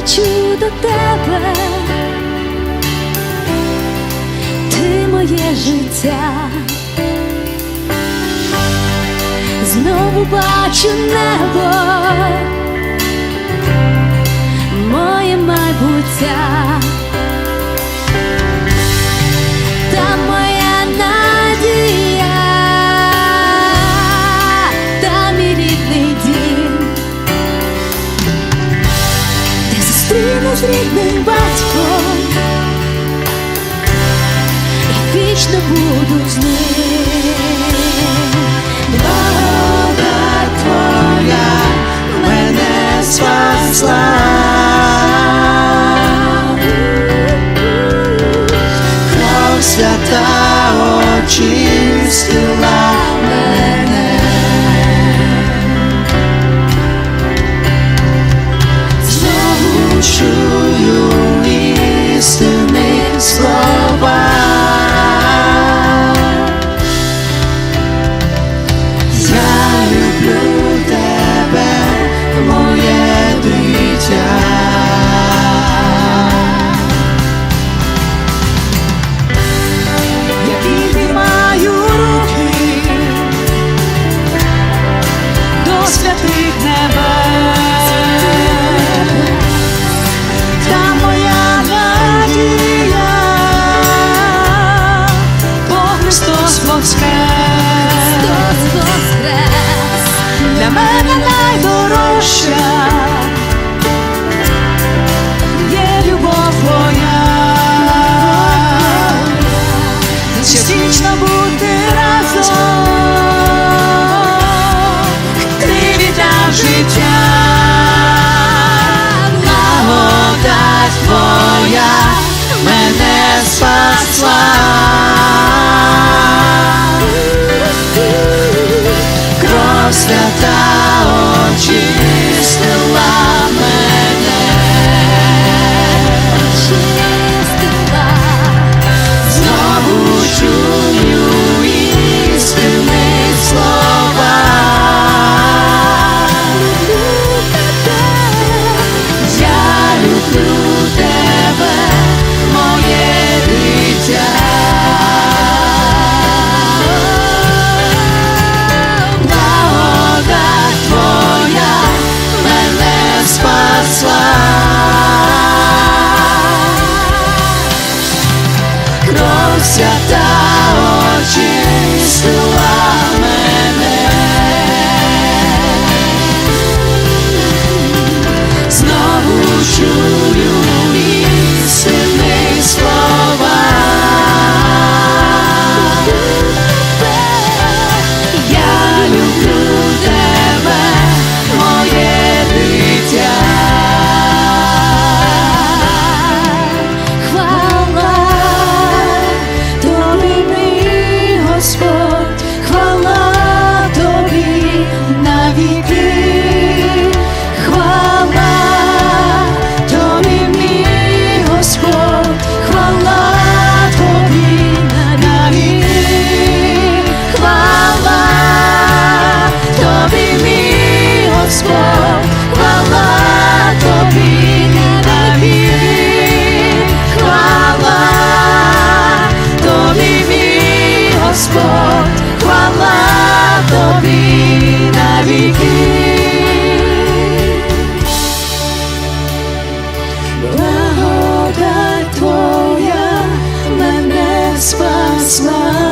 лечу до тебе, ти моє життя, знову бачу небо, моє майбуття. З рідним батьком і вічно буду з ним. Благодать твоя мене спасла. Кров свята очистила знову для мене найдорожча є любов твоя. Щоб бути разом, ти віддав життя, благодать твоя мене спасла, кров свята очистила спас нас.